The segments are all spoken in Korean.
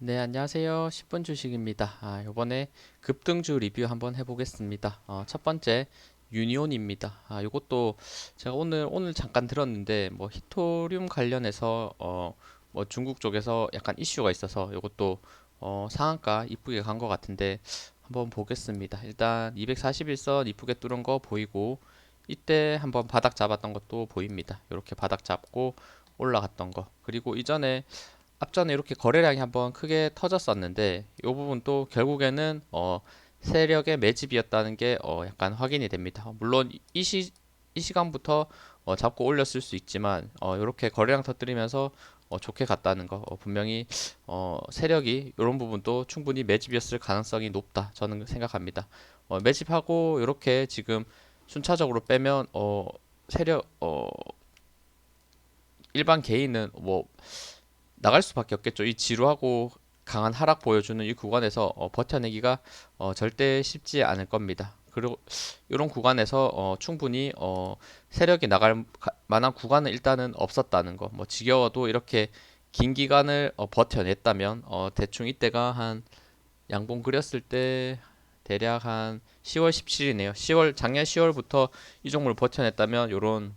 네, 안녕하세요. 10분 주식입니다. 아, 요번에 급등주 리뷰 한번 해보겠습니다. 어, 첫 번째, 유니온입니다. 아, 요것도 제가 오늘, 오늘 잠깐 들었는데, 뭐, 히토리움 관련해서, 어, 뭐, 중국 쪽에서 약간 이슈가 있어서 요것도, 어, 상한가 이쁘게 간 것 같은데, 한번 보겠습니다. 일단, 241선 이쁘게 뚫은 거 보이고, 이때 한번 바닥 잡았던 것도 보입니다. 이렇게 바닥 잡고 올라갔던 거. 그리고 이전에 앞전에 이렇게 거래량이 한번 크게 터졌었는데 이 부분도 결국에는 어 세력의 매집이었다는 게 어 약간 확인이 됩니다. 물론 이 시, 이 시간부터 어 잡고 올렸을 수 있지만 어 이렇게 거래량 터뜨리면서 어 좋게 갔다는 거 어 분명히 어 세력이 이런 부분도 충분히 매집이었을 가능성이 높다 저는 생각합니다. 어 매집하고 이렇게 지금 순차적으로 빼면 어 세력 어 일반 개인은 뭐 나갈 수밖에 없겠죠. 이 지루하고 강한 하락 보여주는 이 구간에서 어, 버텨내기가 어, 절대 쉽지 않을 겁니다. 그리고 이런 구간에서 어, 충분히 어, 세력이 나갈 가- 만한 구간은 일단은 없었다는 거. 뭐 지겨워도 이렇게 긴 기간을 어, 버텨냈다면 어, 대충 이때가 한 양봉 그렸을 때 대략 한 10월 17일이네요. 10월 작년 10월부터 이 종목을 버텨냈다면 요런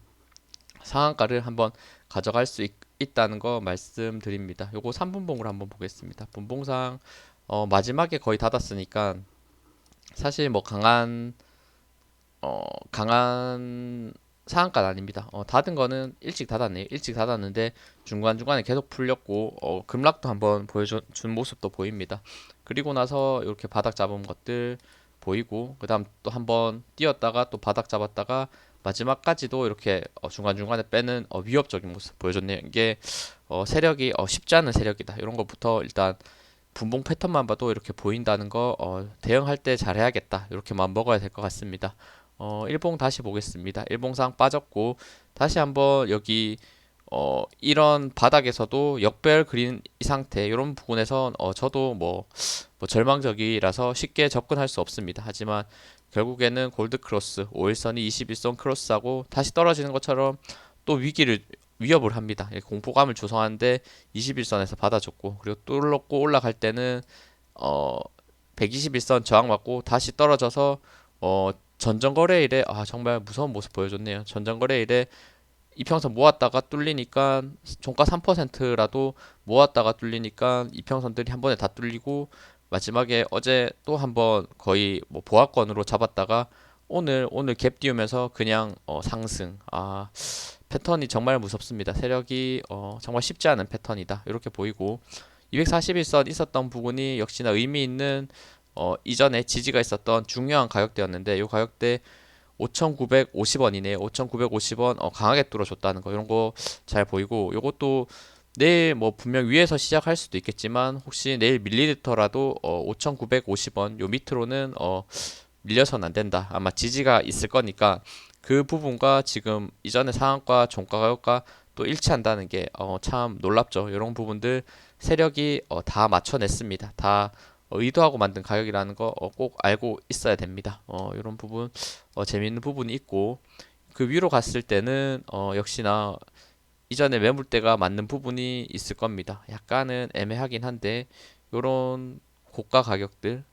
상한가를 한번 가져갈 수 있, 있다는 거 말씀드립니다. 요거 3분봉으로 한번 보겠습니다. 분봉상 어, 마지막에 거의 닫았으니까 사실 뭐 강한 어, 강한 상한가는 아닙니다. 어, 닫은 거는 일찍 닫았네요. 일찍 닫았는데 중간 중간에 계속 풀렸고 어, 급락도 한번 보여준 모습도 보입니다. 그리고 나서 이렇게 바닥 잡은 것들 보이고 그다음 또 한번 뛰었다가 또 바닥 잡았다가 마지막까지도 이렇게 어, 중간중간에 빼는 어, 위협적인 모습 보여줬네요. 이게 어, 세력이 어, 쉽지 않은 세력이다. 이런 것부터 일단 분봉 패턴만 봐도 이렇게 보인다는 거 어, 대응할 때 잘해야겠다. 이렇게 만 먹어야 될 것 같습니다. 어, 일봉 다시 보겠습니다. 일봉상 빠졌고 다시 한번 여기 어, 이런 바닥에서도 역별 그린 이 상태 이런 부분에서 어, 저도 뭐, 뭐 절망적이라서 쉽게 접근할 수 없습니다. 하지만 결국에는 골드 크로스 5일선이 21선 크로스하고 다시 떨어지는 것처럼 또 위기를 위협을 합니다. 이렇게 공포감을 조성하는데 21선에서 받아줬고 그리고 뚫었고 올라갈 때는 어 121선 저항 맞고 다시 떨어져서 어 전전거래일에 아 정말 무서운 모습 보여줬네요. 전전거래일에 이평선 모았다가 뚫리니까 종가 3%라도 모았다가 뚫리니까 이평선들이 한 번에 다 뚫리고 마지막에 어제 또 한번 거의 뭐 보합권으로 잡았다가 오늘 오늘 갭 띄우면서 그냥 어 상승. 아 패턴이 정말 무섭습니다. 세력이 어 정말 쉽지 않은 패턴이다. 이렇게 보이고 241선 있었던 부분이 역시나 의미 있는 어 이전에 지지가 있었던 중요한 가격대였는데 이 가격대 5,950원이네요. 5,950원 어, 강하게 뚫어줬다는 거 이런 거 잘 보이고 요것도 내일 뭐 분명 위에서 시작할 수도 있겠지만 혹시 내일 밀리더라도 어, 5,950원 요 밑으로는 어, 밀려선 안 된다. 아마 지지가 있을 거니까 그 부분과 지금 이전의 상황과 종가 가격과 또 일치한다는 게 어, 참 놀랍죠. 이런 부분들 세력이 어, 다 맞춰냈습니다. 다 어, 의도하고 만든 가격이라는 거 꼭 알고 있어야 됩니다. 어, 이런 부분 어, 재미있는 부분이 있고 그 위로 갔을 때는 어, 역시나 이전에 매물대가 맞는 부분이 있을 겁니다. 약간은 애매하긴 한데 요런 고가 가격들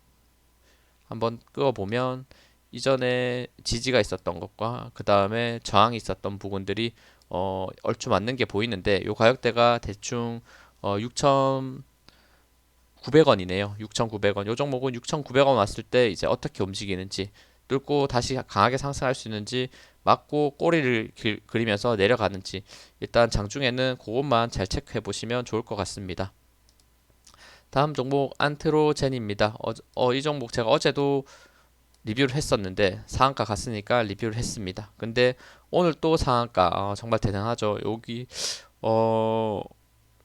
한번 끄어보면 이전에 지지가 있었던 것과 그 다음에 저항이 있었던 부분들이 어, 얼추 맞는 게 보이는데 요 가격대가 대충 어, 6,900원이네요. 6,900원. 요 종목은 6,900원 왔을 때 이제 어떻게 움직이는지 뚫고 다시 강하게 상승할 수 있는지 맞고 꼬리를 길- 그리면서 내려가는지 일단 장중에는 그것만 잘 체크해 보시면 좋을 것 같습니다. 다음 종목 안트로젠입니다. 어, 어, 이 종목 제가 어제도 리뷰를 했었는데 상한가 갔으니까 리뷰를 했습니다. 근데 오늘 또 상한가 어, 정말 대단하죠. 여기 어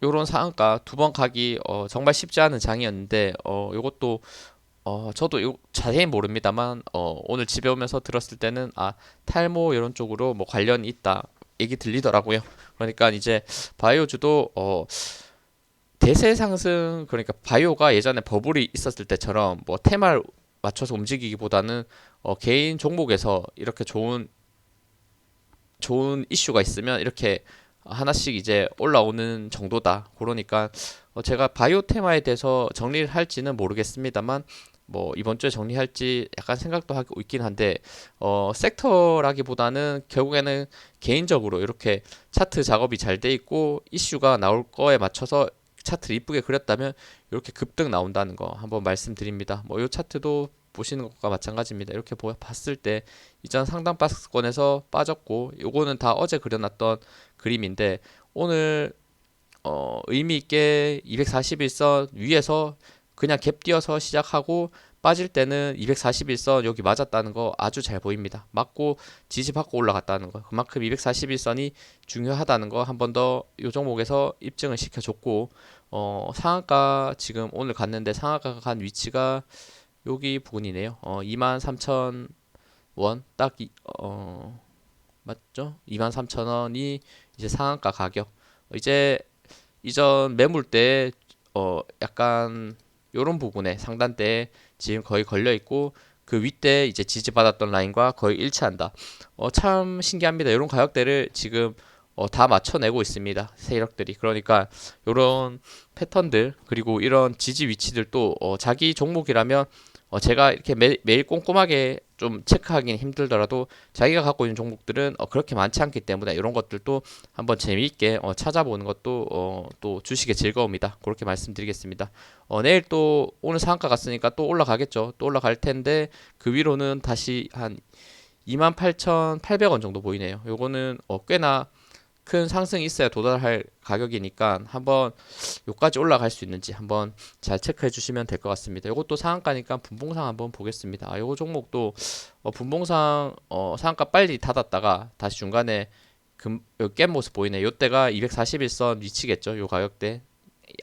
요런 상한가 두 번 가기 어, 정말 쉽지 않은 장이었는데 어 요것도 어 저도 요 자세히 모릅니다만 어 오늘 집에 오면서 들었을 때는 아 탈모 이런 쪽으로 뭐 관련이 있다 얘기 들리더라고요. 그러니까 이제 바이오주도 어 대세 상승 그러니까 바이오가 예전에 버블이 있었을 때처럼 뭐 테마를 맞춰서 움직이기보다는 어 개인 종목에서 이렇게 좋은 좋은 이슈가 있으면 이렇게 하나씩 이제 올라오는 정도다. 그러니까 어, 제가 바이오 테마에 대해서 정리를 할지는 모르겠습니다만 뭐 이번 주에 정리할지 약간 생각도 하고 있긴 한데 어 섹터라기보다는 결국에는 개인적으로 이렇게 차트 작업이 잘 돼 있고 이슈가 나올 거에 맞춰서 차트를 이쁘게 그렸다면 이렇게 급등 나온다는 거 한번 말씀드립니다. 뭐 이 차트도 보시는 것과 마찬가지입니다. 이렇게 보, 봤을 때 이전 상당 박스권에서 빠졌고 요거는 다 어제 그려놨던 그림인데 오늘 어, 의미 있게 241선 위에서 그냥 갭 띄어서 시작하고 빠질 때는 241선 여기 맞았다는 거 아주 잘 보입니다. 맞고 지지받고 올라갔다는 거. 그만큼 241선이 중요하다는 거 한 번 더 요 종목에서 입증을 시켜줬고 어, 상한가 지금 오늘 갔는데 상한가가 간 위치가 여기 부근이네요. 어, 23,000원 딱 이, 어, 맞죠? 23,000원이 이제 상한가 가격. 이제 이전 매물 때 어, 약간 요런 부분에 상단대에 지금 거의 걸려 있고 그 윗대 이제 지지받았던 라인과 거의 일치한다. 어, 참 신기합니다. 이런 가격대를 지금 어, 다 맞춰내고 있습니다. 세력들이. 그러니까 이런 패턴들 그리고 이런 지지 위치들도 어, 자기 종목이라면 어, 제가 이렇게 매, 매일 꼼꼼하게 좀 체크하기는 힘들더라도 자기가 갖고 있는 종목들은 어, 그렇게 많지 않기 때문에 이런 것들도 한번 재미있게 어, 찾아보는 것도 어, 또 주식의 즐거움이다. 그렇게 말씀드리겠습니다. 어, 내일 또 오늘 상한가 갔으니까 또 올라가겠죠. 또 올라갈 텐데 그 위로는 다시 한 28,800원 정도 보이네요. 요거는 어, 꽤나 큰 상승이 있어야 도달할 가격이니까 한번 요까지 올라갈 수 있는지 한번 잘 체크해 주시면 될 것 같습니다. 이것도 상한가니까 분봉상 한번 보겠습니다. 아, 요거 종목도 어, 분봉상 어, 상한가 빨리 닫았다가 다시 중간에 금, 깬 모습 보이네. 요때가 241선 위치겠죠. 요 가격대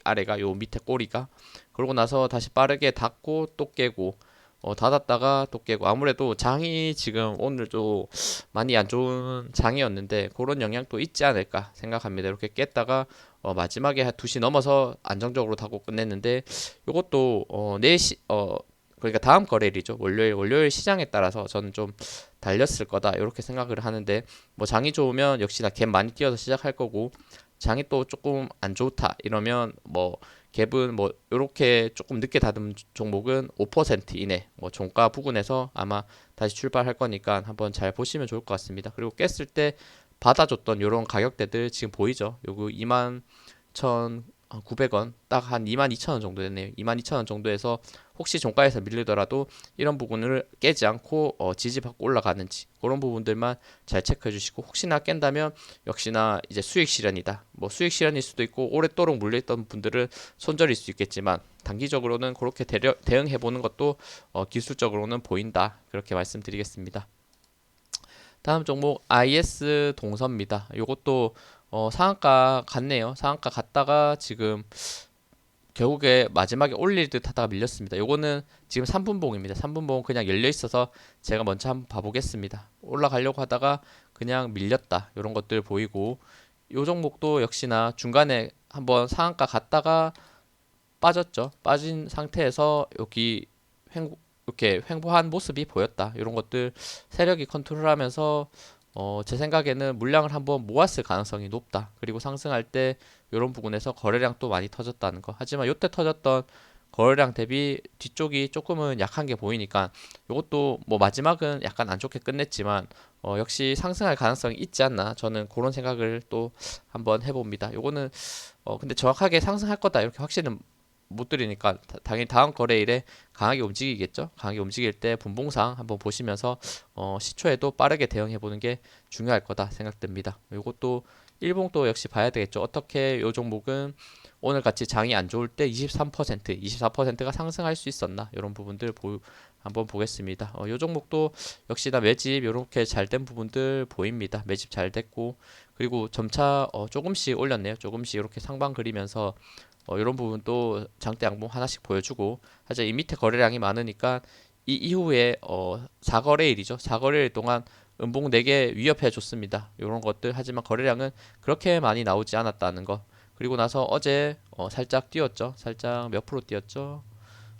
아래가 요 밑에 꼬리가 그러고 나서 다시 빠르게 닫고 또 깨고 어, 닫았다가 또 깨고 아무래도 장이 지금 오늘 좀 많이 안 좋은 장이었는데 그런 영향도 있지 않을까 생각합니다. 이렇게 깼다가 어, 마지막에 한 2시 넘어서 안정적으로 타고 끝냈는데 이것도 어, 4시 어, 그러니까 다음 거래일이죠. 월요일 월요일 시장에 따라서 저는 좀 달렸을 거다 이렇게 생각을 하는데 뭐 장이 좋으면 역시나 갭 많이 뛰어서 시작할 거고 장이 또 조금 안 좋다 이러면 뭐 갭은 뭐 이렇게 조금 늦게 닫은 종목은 5% 이내 뭐 종가 부근에서 아마 다시 출발할 거니까 한번 잘 보시면 좋을 것 같습니다. 그리고 깼을 때 받아줬던 이런 가격대들 지금 보이죠? 요거 2만 1,900원 딱 한 2만 2천 원 정도 됐네요. 2만 2천 원 정도에서 혹시 종가에서 밀리더라도 이런 부분을 깨지 않고 어, 지지받고 올라가는지 그런 부분들만 잘 체크해 주시고 혹시나 깬다면 역시나 이제 수익 실현이다. 뭐 수익 실현일 수도 있고 오랫도록 물려있던 분들은 손절일 수 있겠지만 단기적으로는 그렇게 대응해 보는 것도 어, 기술적으로는 보인다. 그렇게 말씀드리겠습니다. 다음 종목 IS 동서입니다. 이것도 어, 상한가 갔네요. 상한가 갔다가 지금 결국에 마지막에 올릴 듯 하다가 밀렸습니다. 요거는 지금 3분봉입니다. 3분봉 그냥 열려 있어서 제가 먼저 한번 봐보겠습니다. 올라가려고 하다가 그냥 밀렸다. 이런 것들 보이고 요 종목도 역시나 중간에 한번 상한가 갔다가 빠졌죠. 빠진 상태에서 여기 횡 이렇게 횡보한 모습이 보였다. 이런 것들 세력이 컨트롤하면서 어, 제 생각에는 물량을 한번 모았을 가능성이 높다. 그리고 상승할 때 이런 부분에서 거래량 또 많이 터졌다는 거. 하지만 이때 터졌던 거래량 대비 뒤쪽이 조금은 약한 게 보이니까 이것도 뭐 마지막은 약간 안 좋게 끝냈지만 어, 역시 상승할 가능성이 있지 않나 저는 그런 생각을 또 한번 해봅니다. 요거는 어, 근데 정확하게 상승할 거다 이렇게 확신은 못 드리니까 다- 당연히 다음 거래일에 강하게 움직이겠죠. 강하게 움직일 때 분봉상 한번 보시면서 어, 시초에도 빠르게 대응해 보는 게 중요할 거다 생각됩니다. 이것도 일봉도 역시 봐야 되겠죠. 어떻게 요 종목은 오늘 같이 장이 안 좋을 때 23%, 24%가 상승할 수 있었나 이런 부분들 보, 한번 보겠습니다. 어, 요 종목도 역시나 매집 이렇게 잘 된 부분들 보입니다. 매집 잘 됐고 그리고 점차 어, 조금씩 올렸네요. 조금씩 이렇게 상방 그리면서 어, 이런 부분도 장대 양봉 하나씩 보여주고 하자 이 밑에 거래량이 많으니까 이 이후에 어, 4거래일이죠. 4거래일 동안 음봉 4개 위협해 줬습니다. 이런 것들 하지만 거래량은 그렇게 많이 나오지 않았다는 거. 그리고 나서 어제 어, 살짝 뛰었죠. 살짝 몇 프로 뛰었죠?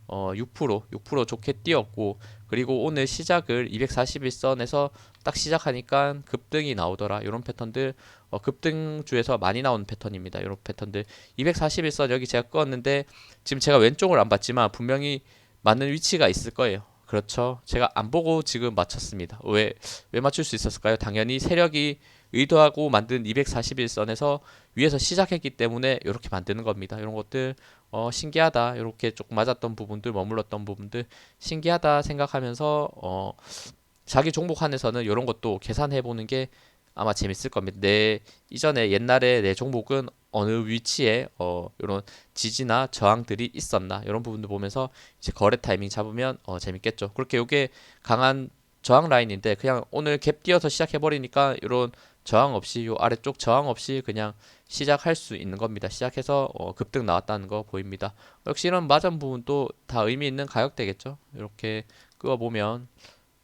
어, 6% 6% 좋게 뛰었고 그리고 오늘 시작을 241선에서 딱 시작하니까 급등이 나오더라. 이런 패턴들 어, 급등주에서 많이 나오는 패턴입니다. 이런 패턴들. 241선 여기 제가 끄었는데 지금 제가 왼쪽을 안 봤지만 분명히 맞는 위치가 있을 거예요. 그렇죠? 제가 안 보고 지금 맞췄습니다. 왜 왜 맞출 수 있었을까요? 당연히 세력이 의도하고 만든 241선에서 위에서 시작했기 때문에 이렇게 만드는 겁니다. 이런 것들 어, 신기하다. 이렇게 조금 맞았던 부분들, 머물렀던 부분들 신기하다 생각하면서 어, 자기 종목 안에서는 이런 것도 계산해 보는 게 아마 재밌을 겁니다. 내 이전에 옛날에 내 종목은 어느 위치에 어, 이런 지지나 저항들이 있었나 이런 부분들 보면서 이제 거래 타이밍 잡으면 어, 재밌겠죠. 그렇게 이게 강한 저항 라인인데 그냥 오늘 갭 뛰어서 시작해 버리니까 이런 저항 없이 요 아래쪽 저항 없이 그냥 시작할 수 있는 겁니다. 시작해서 어, 급등 나왔다는 거 보입니다. 역시 이런 마전 부분도 다 의미 있는 가격대겠죠. 이렇게 끄어 보면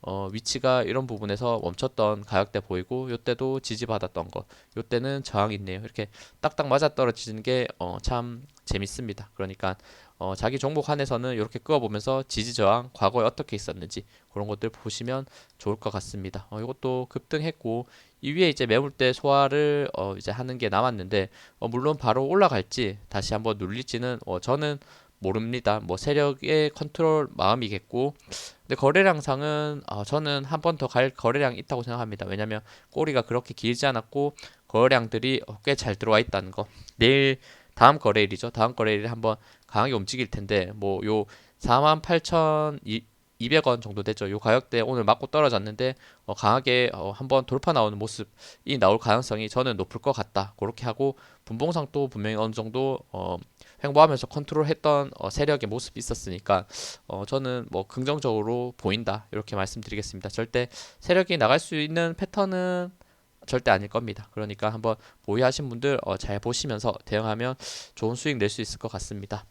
어, 위치가 이런 부분에서 멈췄던 가격대 보이고 요때도 지지받았던 거 요때는 저항 있네요. 이렇게 딱딱 맞아 떨어지는 게 어, 참 재밌습니다. 그러니까 어, 자기 종목 안에서는 이렇게 끄어보면서 지지 저항 과거에 어떻게 있었는지 그런 것들 보시면 좋을 것 같습니다. 어, 이것도 급등했고 이 위에 이제 매물대 소화를 어, 이제 하는 게 남았는데 어, 물론 바로 올라갈지 다시 한번 눌릴지는 어, 저는 모릅니다. 뭐 세력의 컨트롤 마음이겠고 근데 거래량상은 어, 저는 한 번 더 갈 거래량 있다고 생각합니다. 왜냐면 꼬리가 그렇게 길지 않았고 거래량들이 어, 꽤잘 들어와 있다는 거. 내일 다음 거래일이죠. 다음 거래일에 한번 강하게 움직일 텐데 뭐 요 48,200원 정도 되죠. 요 가격대 오늘 맞고 떨어졌는데 어, 강하게 어, 한번 돌파 나오는 모습이 나올 가능성이 저는 높을 것 같다. 그렇게 하고 분봉상도 분명히 어느 정도 어, 횡보하면서 컨트롤했던 어, 세력의 모습이 있었으니까 어, 저는 뭐 긍정적으로 보인다 이렇게 말씀드리겠습니다. 절대 세력이 나갈 수 있는 패턴은 절대 아닐 겁니다. 그러니까 한번 보유하신 분들 어, 잘 보시면서 대응하면 좋은 수익 낼 수 있을 것 같습니다.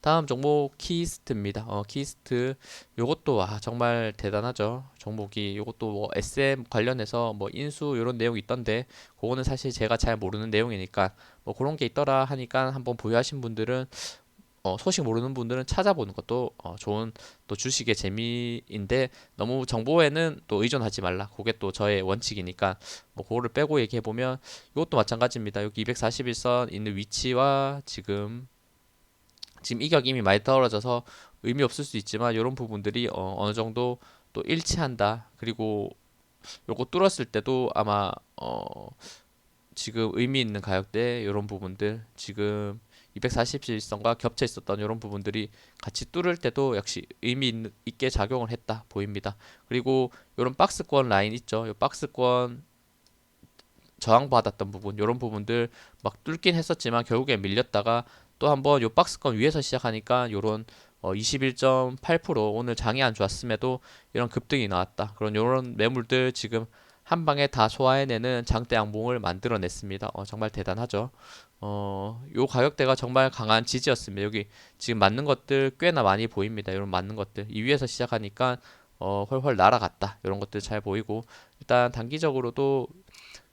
다음 종목 키스트입니다. 어, 키스트 요것도 와 정말 대단하죠. 종목이 요것도 뭐 SM 관련해서 뭐 인수 이런 내용이 있던데 그거는 사실 제가 잘 모르는 내용이니까 뭐 그런 게 있더라 하니까 한번 보유하신 분들은 어, 소식 모르는 분들은 찾아보는 것도 어, 좋은 또 주식의 재미인데 너무 정보에는 또 의존하지 말라. 그게 또 저의 원칙이니까 뭐 그거를 빼고 얘기해 보면 이것도 마찬가지입니다. 여기 241선 있는 위치와 지금 지금 이격 이미 많이 떨어져서 의미 없을 수 있지만 이런 부분들이 어, 어느 정도 또 일치한다. 그리고 요거 뚫었을 때도 아마 어, 지금 의미 있는 가격대 이런 부분들 지금 247선과 겹쳐 있었던 이런 부분들이 같이 뚫을 때도 역시 의미 있게 작용을 했다 보입니다. 그리고 이런 박스권 라인 있죠. 이 박스권 저항받았던 부분 이런 부분들 막 뚫긴 했었지만 결국에 밀렸다가 또 한번 요 박스권 위에서 시작하니까 요런 어 21.8% 오늘 장이 안 좋았음에도 이런 급등이 나왔다. 그런 요런 매물들 지금 한 방에 다 소화해내는 장대 양봉을 만들어냈습니다. 어, 정말 대단하죠. 어, 요 가격대가 정말 강한 지지였습니다. 여기 지금 맞는 것들 꽤나 많이 보입니다. 이런 맞는 것들 이 위에서 시작하니까 어, 훨훨 날아갔다. 이런 것들 잘 보이고 일단 단기적으로도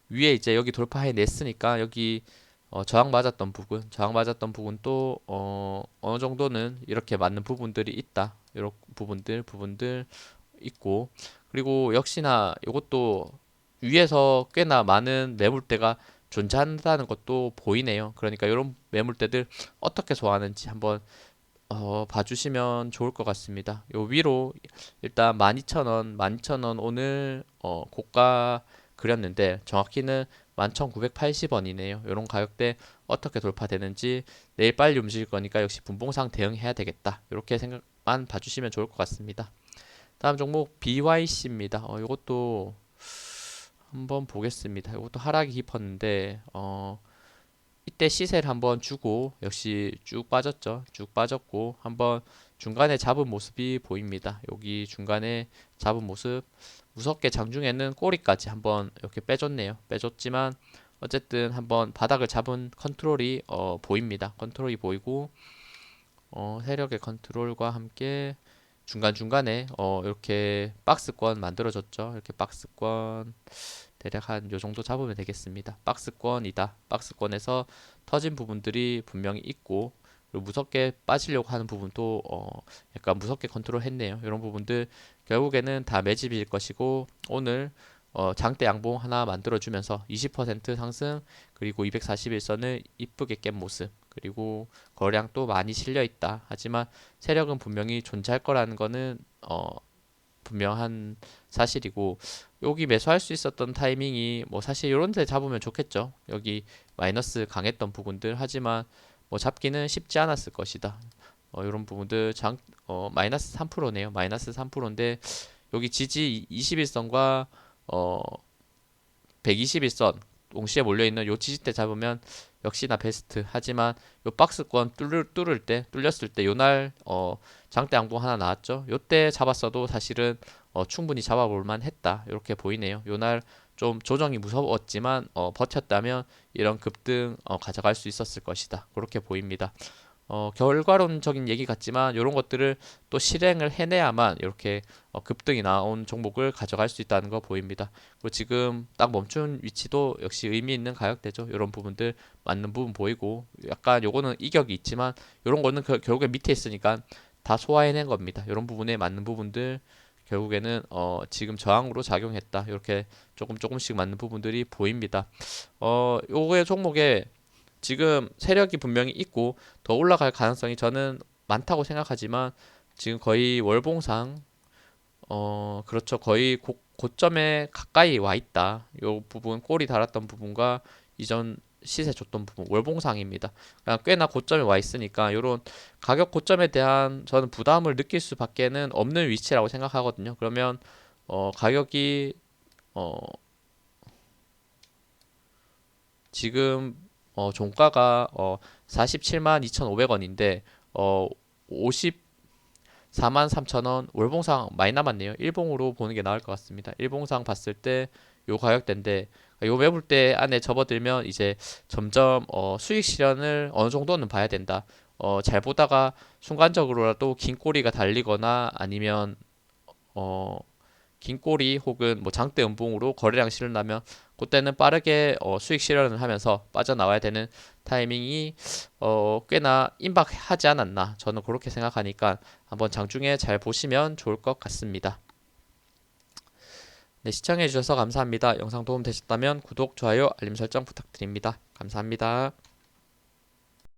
위에 이제 여기 돌파해 냈으니까 여기 어, 저항 맞았던 부분, 저항 맞았던 부분도 어, 어느 정도는 이렇게 맞는 부분들이 있다. 이런 부분들, 부분들 있고 그리고 역시나 이것도 위에서 꽤나 많은 매물대가 존재한다는 것도 보이네요. 그러니까 이런 매물대들 어떻게 소화하는지 한번 어, 봐주시면 좋을 것 같습니다. 요 위로 일단 12,000원, 12,000원 오늘 어, 고가 그렸는데 정확히는 11,980원이네요. 이런 가격대 어떻게 돌파되는지 내일 빨리 움직일 거니까 역시 분봉상 대응해야 되겠다. 이렇게 생각만 봐주시면 좋을 것 같습니다. 다음 종목 BYC입니다. 어, 이것도 한번 보겠습니다. 이것도 하락이 깊었는데 어, 이때 시세를 한번 주고 역시 쭉 빠졌죠. 쭉 빠졌고 한번 중간에 잡은 모습이 보입니다. 여기 중간에 잡은 모습 무섭게 장중에는 꼬리까지 한번 이렇게 빼줬네요. 빼줬지만 어쨌든 한번 바닥을 잡은 컨트롤이 어, 보입니다. 컨트롤이 보이고 어, 세력의 컨트롤과 함께 중간중간에 어, 이렇게 박스권 만들어졌죠. 이렇게 박스권 대략 한 요 정도 잡으면 되겠습니다. 박스권이다. 박스권에서 터진 부분들이 분명히 있고 그리고 무섭게 빠지려고 하는 부분도 어 약간 무섭게 컨트롤 했네요. 이런 부분들 결국에는 다 매집일 것이고 오늘 어 장대 양봉 하나 만들어주면서 20% 상승 그리고 241선을 이쁘게 깬 모습 그리고 거래량도 많이 실려 있다. 하지만 세력은 분명히 존재할 거라는 거는 어 분명한 사실이고 여기 매수할 수 있었던 타이밍이 뭐 사실 이런 데 잡으면 좋겠죠. 여기 마이너스 강했던 부분들 하지만 뭐 잡기는 쉽지 않았을 것이다. 어, 이런 부분들 장 어, 마이너스 3%네요. 마이너스 3%인데 여기 지지 21선과 어 121선 동시에 몰려 있는 요 지지대 잡으면 역시나 베스트. 하지만 요 박스권 뚫을, 뚫을 때 뚫렸을 때 요날 어 장대 양봉 하나 나왔죠. 요때 잡았어도 사실은 어 충분히 잡아볼 만 했다. 이렇게 보이네요. 요날 좀 조정이 무서웠지만 어 버텼다면 이런 급등 어 가져갈 수 있었을 것이다. 그렇게 보입니다. 어, 결과론적인 얘기 같지만 이런 것들을 또 실행을 해내야만 이렇게 어, 급등이 나온 종목을 가져갈 수 있다는 거 보입니다. 그리고 지금 딱 멈춘 위치도 역시 의미 있는 가격대죠. 이런 부분들 맞는 부분 보이고 약간 요거는 이격이 있지만 이런 거는 그, 결국에 밑에 있으니까 다 소화해낸 겁니다. 이런 부분에 맞는 부분들 결국에는 어, 지금 저항으로 작용했다. 이렇게 조금 조금씩 맞는 부분들이 보입니다. 어, 요거의 종목에 지금 세력이 분명히 있고 더 올라갈 가능성이 저는 많다고 생각하지만 지금 거의 월봉상 어 그렇죠 거의 고, 고점에 가까이 와 있다. 요 부분 꼬리 달았던 부분과 이전 시세 줬던 부분 월봉상입니다. 그냥 꽤나 고점에 와 있으니까 요런 가격 고점에 대한 저는 부담을 느낄 수밖에는 없는 위치라고 생각하거든요. 그러면 어 가격이 어 지금 어, 종가가 어, 47만 2,500원인데 어, 54만 3천원 월봉상 많이 남았네요. 일봉으로 보는 게 나을 것 같습니다. 일봉상 봤을 때 요 가격대인데 요 매물대 안에 접어들면 이제 점점 어, 수익 실현을 어느 정도는 봐야 된다. 어, 잘 보다가 순간적으로라도 긴 꼬리가 달리거나 아니면 어, 긴 꼬리 혹은 뭐 장대 음봉으로 거래량 실현하면 그때는 빠르게 어, 수익 실현을 하면서 빠져나와야 되는 타이밍이 어, 꽤나 임박하지 않았나 저는 그렇게 생각하니까 한번 장중에 잘 보시면 좋을 것 같습니다. 네, 시청해 주셔서 감사합니다. 영상 도움 되셨다면 구독, 좋아요, 알림 설정 부탁드립니다. 감사합니다.